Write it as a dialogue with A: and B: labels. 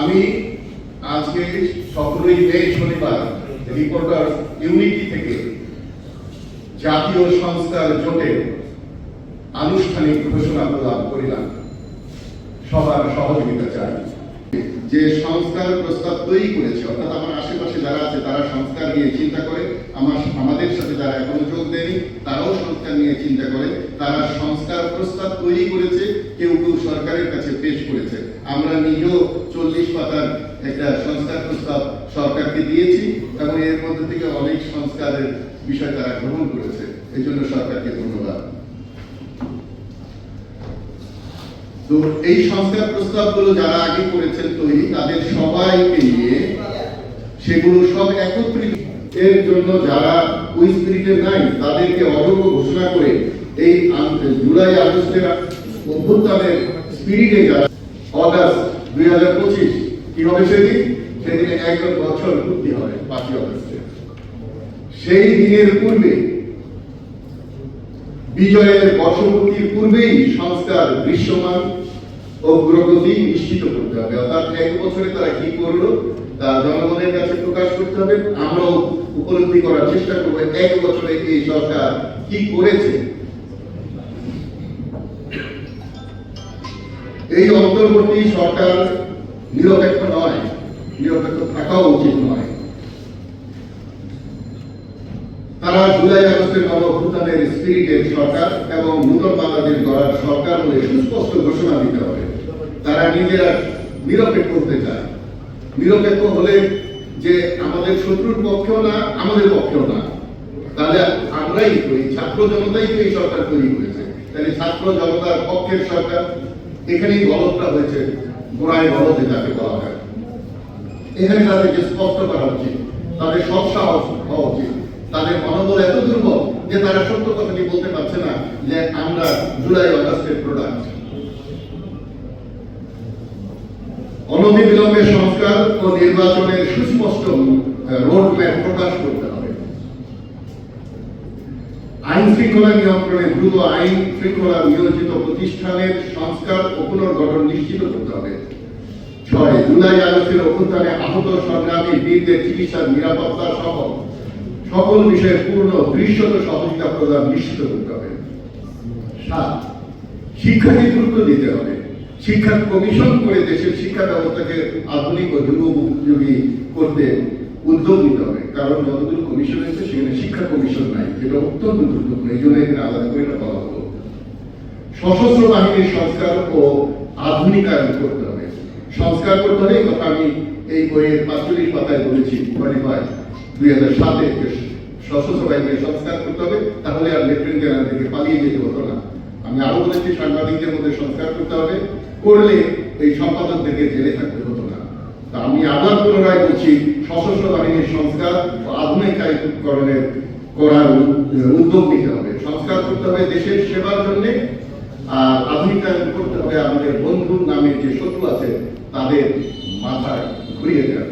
A: আমি আজকে সকলেই মে, শনিবার রিপোর্টার ইউনিটি থেকে জাতীয় সংস্কার জোটে আনুষ্ঠানিক ঘোষণা প্রদান করিলাম। সবার সহযোগিতা চাই। যে সংস্কার প্রস্তাব তৈরি করেছে, অর্থাৎ আমার আশেপাশে যারা আছে, তারা সংস্কার নিয়ে চিন্তা করে, আমার, আমাদের সাথে যারা এখনও যোগ দেয়নি, তারাও সংস্কার নিয়ে চিন্তা করে, তারা সংস্কার প্রস্তাব তৈরি করেছে, কেউ কেউ সরকারের কাছে পেশ করেছে। আমরা নিজেও চল্লিশ পাতার একটা সংস্কার প্রস্তাব সরকারকে দিয়েছি, এবং এর মধ্যে থেকে অনেক সংস্কারের বিষয় তারা গ্রহণ করেছে। এই জন্য সরকারকে ধন্যবাদ। তো এই সংস্কার প্রস্তাবগুলো যারা আগে করেছেন তৈরি, তাদের সবাইকে নিয়ে সেগুলো সব একত্রিত এর জন্য যারা ওই স্পিরিটে নাই, তাদেরকে অযোগ্য ঘোষণা করে এই জুলাই আগস্টের অভ্যুত্থানের স্পিরিটে যারা অগাস্ট দুই হাজার পঁচিশ কি হবে সেদিন? সেদিনে এক বছর পূর্তি হবে পাঁচই অগস্টে। সেই দিনের পূর্বে বিজয়ের বর্ষপূর্তির পূর্বেই সংস্কার দৃশ্যমান অগ্রগতি নিশ্চিত করতে হবে। অর্থাৎ এক বছরে তারা কি করল, তা জনগণের কাছে প্রকাশ করতে হবে। আমরাও উপলব্ধি করার চেষ্টা করব এক বছরে এই সরকার কি করেছে। এই অন্তর্বর্তী সরকার নিরপেক্ষ নয়, নিরপেক্ষ থাকাও উচিত নয়। তারা জুলাই আগস্টের গণ অভ্যুত্থানের স্পিরিটের সরকার এবং নূতন বাংলাদেশ গড়ার সরকার বলে সুস্পষ্ট ঘোষণা দিতে হবে। তারা নিজেরা নিরপেক্ষ হতে চায়। নিরপেক্ষ হলে যে আমাদের শত্রুর পক্ষেও না, আমাদের পক্ষেও না। তাহলে আমরাই করি, ছাত্র জনতাই তো এই সরকার তৈরি হয়েছে তাহলে ছাত্র জনতার পক্ষের সরকার এখানেই গলতটা হয়েছে, গোড়ায় গলতে যাকে বলা হয়। এখানে তাদেরকে স্পষ্ট করা উচিত, তাদের সব সাহস হওয়া উচিত। তাদের মনোবল এত দুর্বল যে তারা সত্য কথাটি বলতে পারছে না যে আমরা জুলাই অগাস্টের প্রোডাক্ট অনতিবিলম্বে সংস্কার ও নির্বাচনের সুস্পষ্ট রোড ম্যাপ প্রকাশ করতে হবে। আইন শৃঙ্খলা নিয়ন্ত্রণে দ্রুত আইন শৃঙ্খলা নিয়োজিত প্রতিষ্ঠানের সংস্কার ও পুনর্গঠন নিশ্চিত করতে হবে। ছয়, জুলাই আগস্টের অভ্যুত্থানে আহত সংগ্রামী বীরদের চিকিৎসার নিরাপত্তা সহ সকল বিষয়ে পূর্ণ দৃশ্যত সহযোগিতা প্রদান নিশ্চিত করতে হবে। সাত, শিক্ষাকে গুরুত্ব দিতে হবে। শিক্ষা কমিশন করে দেশের শিক্ষা ব্যবস্থাকে আধুনিক ও যুগোপযোগী করতে উদ্যোগ নিতে হবে। কারণ যতগুলো কমিশন হয়েছে, সেখানে শিক্ষা কমিশন নাই। যেটা অত্যন্ত গুরুত্বপূর্ণ। এই জন্য এখানে আলাদা করে এটা বলা হলো। সশস্ত্র বাহিনীর সংস্কার ও আধুনিকায়ন করতে হবে। সংস্কার করতে হবে এই কথা আমি এই বইয়ের পাঁচচল্লিশ পাতায় বলেছি। কোয়ালিফাই সাংবাদিকদের সংস্কার করতে হবে, করলে এই সম্পাদকদেরকে জেলে থাকতে সশস্ত্র বাহিনীর সংস্কার ও আধুনিকায়করণের উদ্যোগ নিতে হবে। সংস্কার করতে হবে দেশের সেবার জন্য, আর আধুনিকায়ন করতে হবে আমাদের বন্ধুর নামে যে শত্রু আছে, তাদের মাথায় ঘুরিয়ে দেওয়া।